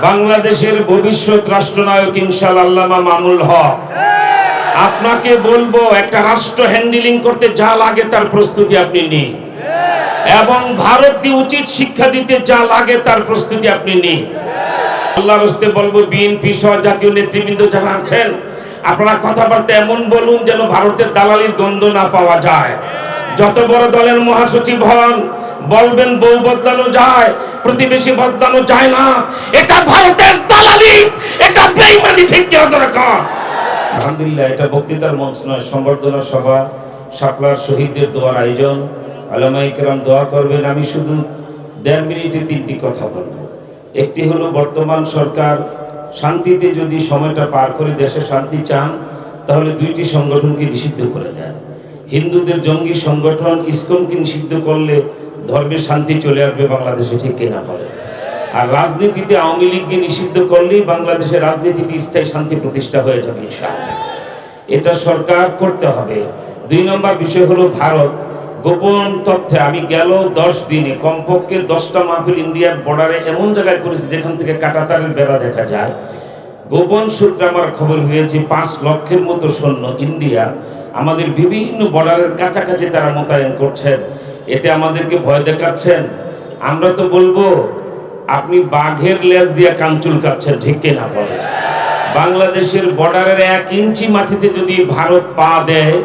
বাংলাদেশের ভবিষ্যৎ রাষ্ট্রনায়ক ইনশাল আল্লামা মামুল হক। আপনাকে বলব, একটা রাষ্ট্র হ্যান্ডেলিং করতে যা লাগে তার প্রস্তুতি আপনি নিন। এবং ভারতকে উচিত শিক্ষা দিতে যা লাগে তার প্রস্তুতি আপনি নিন। আল্লাহর হস্তে বলব, বিএনপি সহ জাতীয় নেতৃবৃন্দ যারা আছেন, আপনারা কথাবার্তা এমন বলুন যেন ভারতের দালালির গন্ধ না পাওয়া যায়। যত বড় দলের মহাসচিব হন বলবেন বউ বদলানো যায়, প্রতিবেশী বদলানো যায় না। এটা ভারতের দালালি, এটা বেইমানি ঠিক কি দরকার? আলহামদুলিল্লাহ, এটা বক্তৃতার মঞ্চ নয়, সংবর্ধনা সভা শাপলার শহীদদের দোয়ার আয়োজন। আলামাই কেরাম দোয়া করবেন, আমি শুধু দেড় মিনিটে তিনটি কথা বলব। একটি হলো, বর্তমান সরকার শান্তিতে যদি সময়টা পার করে দেশে শান্তি চান, তাহলে দুইটি সংগঠনকে নিষিদ্ধ করে দেন। হিন্দুদের জঙ্গি সংগঠন ইসকনকে নিষিদ্ধ করলে ধর্মের শান্তি চলে আসবে বাংলাদেশে, ঠিক কিনা বলে আর রাজনীতিতে আওয়ামী লীগকে নিষিদ্ধ করলেই বাংলাদেশের রাজনীতিতে স্থায়ী শান্তি প্রতিষ্ঠা হয়ে যাবে এটা সরকার করতে হবে। দুই নম্বর বিষয় হলো ভারত। গোপন তথ্যে আমি গেল দশ দিনে কমপক্ষে দশটা মাহফিল ইন্ডিয়ার বর্ডারে এমন জায়গায় করেছি যেখান থেকে কাটাতারের বেড়া দেখা যায়। গোপন সূত্রে আমার খবর হয়েছে, পাঁচ লক্ষের মতো সৈন্য ইন্ডিয়া, আমাদের বিভিন্ন বর্ডারের কাছাকাছি তারা মোতায়েন করছেন এতে আমাদেরকে ভয় দেখাচ্ছেন। আমরা তো বলব, আপনি বাঘের লেজ দিয়ে কাঞ্চুল কাচ্ছেন ঠিক কিনা বলে বাংলাদেশের বর্ডারের এক ইঞ্চি মাটিতে যদি ভারত পা দেয়,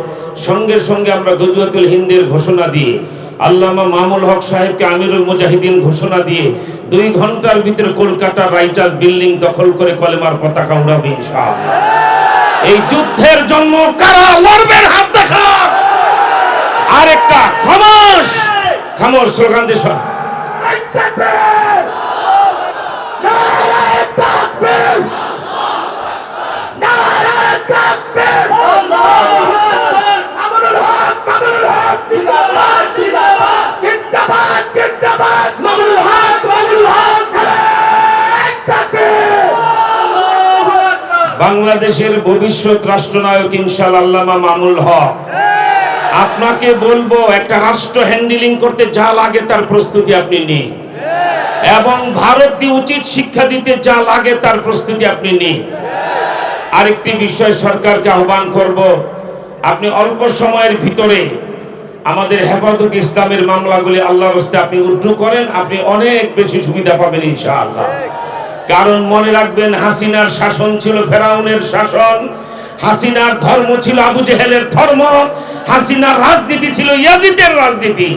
সঙ্গে সঙ্গে আমরা গজুয়াতুল হিন্দের ঘোষণা দিয়ে আল্লামা মামুল হক সাহেবকে আমিরুল মুজাহিদিন ঘোষণা দিয়ে দুই ঘণ্টার ভিতরে কলকাতা রাইটার বিল্ডিং দখল করে কলেমার পতাকা উড়াবে এই যুদ্ধের জন্য কারা লড়বেন হাত দেখা? আরেকটা, খামোশ! খামোশ, স্লোগান বাংলাদেশের ভবিষ্যৎ রাষ্ট্রনায়ক ইনশাল আল্লামা মামুল হক। আপনাকে বলব, একটা রাষ্ট্র হ্যান্ডেলিং করতে যা লাগে তার প্রস্তুতি আপনি নিন। এবং ভারতকে উচিত শিক্ষা দিতে যা লাগে তার প্রস্তুতি আপনি নিন। আরেকটি বিষয় সরকারকে আহ্বান করব, আপনি অল্প সময়ের ভিতরে আমাদের হেফাজত ইসলামের মামলাগুলি আল্লাহর হস্তে আপনি উদ্রু করেন, আপনি অনেক বেশি সুবিধা পাবেন ইনশাআল্লাহ। কারণ মনে রাখবেন, হাসিনার শাসন ছিল ফেরাউনের শাসন। হাসিনার ধর্ম ছিল আবু জেহেলের ধর্ম। হাসিনার রাজনীতি ছিল ইয়াজিদের রাজনীতি।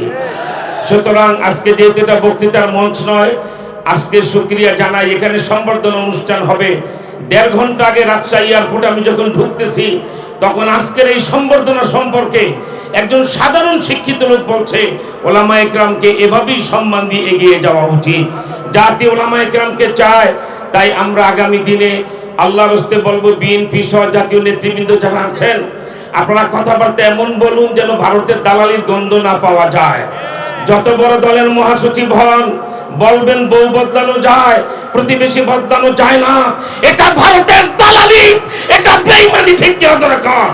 সুতরাং আজকে যেহেতু এটা বক্তৃতার মঞ্চ নয়, আজকে সুক্রিয়া জানাই। এখানে সম্বর্ধনা অনুষ্ঠান হবে। দেড় ঘণ্টা আগে রাজশাহী এয়ারপোর্টে আমি যখন ঢুকতেছি তখন আজকের এই সম্বর্ধনা সম্পর্কে একজন সাধারণ শিক্ষিত লোক বলছে, ওলামা একরামকে এভাবেই সম্মান দিয়ে এগিয়ে যাওয়া উচিত। জাতি ওলামা একরামকে চায়, তাই আমরা আগামী দিনে আল্লাহর হস্তে বলব, বিএনপি সহ জাতীয় নেতৃবৃন্দ যারা আছেন, আপনারা কথাবার্তা এমন বলুন যেন ভারতের দালালির গন্ধ না পাওয়া যায়। যত বড় দলের মহাসচিব হন বলবেন বউ বদলানো যায়, প্রতিবেশী বদলানো যায় না। এটা ভারতের দালালি, এটা বেইমানি ঠিক দরকার?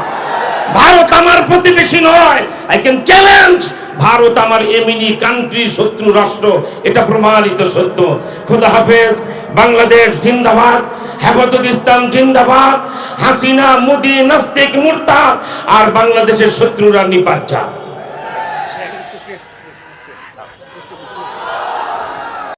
ভারত আমার প্রতিবেশী নয়। আই ক্যান চ্যালেঞ্জ ভারত আমার এমিনি কান্ট্রি শত্রু, রাষ্ট্র, এটা প্রমাণিত সত্য। খুদা হাফেজ, বাংলাদেশ জিন্দাবাদ হেফাজত ইসলাম জিন্দাবাদ, হাসিনা, মোদি, নাস্তিক, মুরতাদ, আর বাংলাদেশের শত্রুরা নিপাত